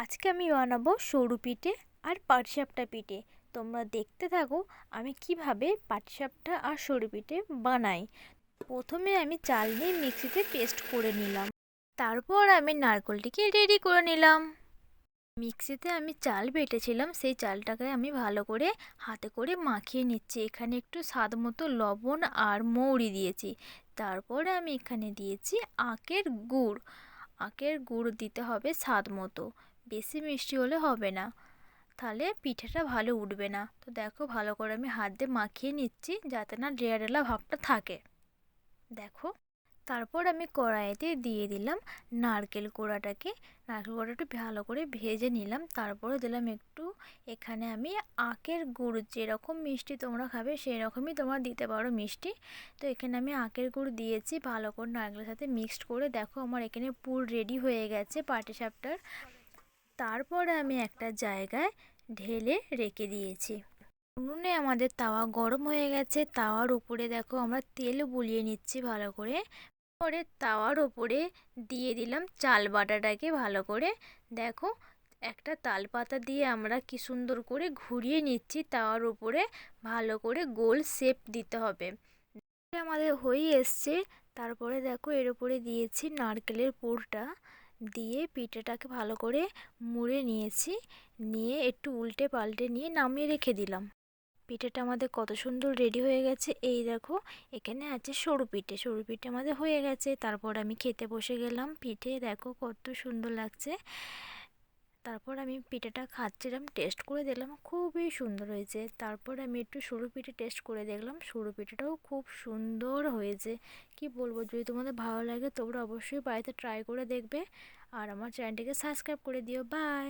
আজকে আমি বানাবো সরু পিঠে আর পাটসাপটা পিঠে। তোমরা দেখতে থাকো আমি কীভাবে পাটসাপটা আর সরু পিঠে বানাই। প্রথমে আমি চাল নিয়ে মিক্সিতে পেস্ট করে নিলাম। তারপর আমি নারকলটিকে রেডি করে নিলাম। মিক্সিতে আমি চাল বেটেছিলাম, সেই চালটাকে আমি ভালো করে হাতে করে মাখিয়ে নিচ্ছি। এখানে একটু স্বাদ মতো লবণ আর মৌরি দিয়েছি। তারপরে আমি এখানে দিয়েছি আখের গুড়। আখের গুড় দিতে হবে স্বাদ মতো। বেশি মিষ্টি হলে হবে না। তাহলে পিঠেটা ভালো উঠবে না। তো দেখো ভালো করে আমি হাত দিয়ে মাখিয়ে নিচ্ছি যাতে না ডেলা ভাবটা থাকে। দেখো, তারপর আমি কড়াইতে দিয়ে দিলাম নারকেল কোড়াটাকে। নারকেল কোড়াটা ভালো করে ভেজে নিলাম। তারপরে দিলাম একটু এখানে আমি আখের গুড়। যেরকম মিষ্টি তোমরা খাবে সেই রকমই তোমরা দিতে পারো মিষ্টি। তো এখানে আমি আখের গুড় দিয়েছি। ভালো করে নারকেলের সাথে মিক্সড করে দেখো আমার এখানে পুর রেডি হয়ে গেছে পাটিসাপটার তারপরে আমি একটা জায়গায় ঢেলে রেখে দিয়েছি। উনুনে আমাদের তাওয়া গরম হয়ে গেছে। তাওয়ার উপরে দেখো আমরা তেল বুলিয়ে নিচ্ছি ভালো করে। পরে তাওয়ার ওপরে দিয়ে দিলাম চাল বাটাটাকে ভালো করে। দেখো একটা তাল পাতা দিয়ে আমরা কি সুন্দর করে ঘুরিয়ে নিচ্ছি তাওয়ার উপরে। ভালো করে গোল শেপ দিতে হবে। আমাদের হয়ে এসছে। তারপরে দেখো এর উপরে দিয়েছি নারকেলের পুরটা। দিয়ে পিঠেটাকে ভালো করে মুড়ে নিয়েছি। নিয়ে একটু উল্টে পাল্টে নিয়ে নামিয়ে রেখে দিলাম। পিঠেটা আমাদের কত সুন্দর রেডি হয়ে গেছে। এই দেখো, এখানে আছে সরু পিঠে। সরু পিঠে আমাদের হয়ে গেছে। তারপর আমি খেতে বসে গেলাম। পিঠে দেখো কত সুন্দর লাগছে। তারপর আমি পিঠেটা খাচ্ছিলাম টেস্ট করে দেখলাম খুবই সুন্দর হয়েছে। তারপর আমি একটু সরু পিঠে টেস্ট করে দেখলাম, সরু পিঠেটাও খুব সুন্দর হয়েছে। কি বলব, যদি তোমাদের ভালো লাগে তোমরা অবশ্যই বাড়িতে ট্রাই করে দেখবে। আর আমার চ্যানেলটিকে সাবস্ক্রাইব করে দিও। বাই